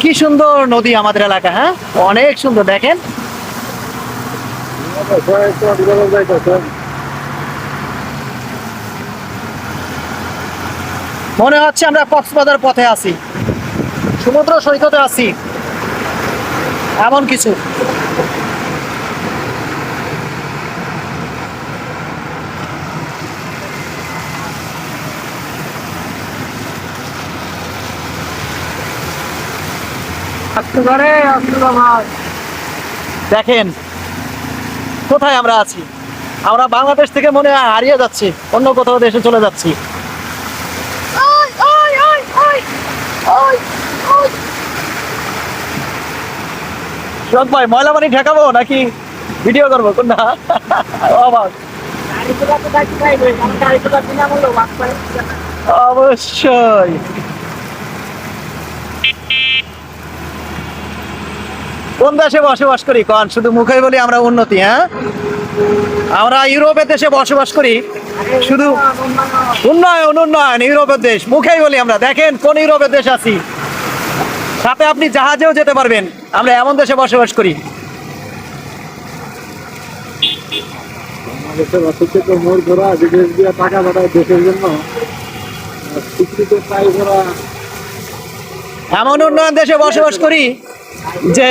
কি সুন্দর নদী আমাদের এলাকা হ্যাঁ? অনেক সুন্দর, দেখেন। মনে হচ্ছে আমরা কক্সবাজার পথে আছি। সমুদ্র সৈকতে আছি। এমন কিছু। দেখেন কোথায় আমরা আছি? আমরা বাংলাদেশ থেকে মনে হয় হারিয়ে যাচ্ছি অন্য কোথাও দেশে চলে যাচ্ছি। ভাই ময়লা পানি ঠেকাবো নাকি ভিডিও করব কোনটা অবাক অবশ্যই। কোন দেশে বসবাস করি? কন শুধু মুখে বলি আমরা উন্নতি হ্যাঁ? আমরা ইউরোপের দেশে বসবাস করি। শুধু উন্নয়ন উন্নয়ন ইউরোপের দেশ মুখেই বলি আমরা। দেখেন কোন ইউরোপের দেশ আছি। সাথে আপনি জাহাজেও যেতে পারবেন। আমরা এমন দেশে বসবাস করি। টাকা দেশের জন্য। এমন উন্নয়ন দেশে বসবাস করি যে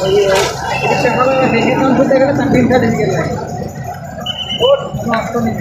ওই ভালো বেশি কম করতে গেলে তার তিনটা দিকে লাগে ওর কোনো অর্থ নেই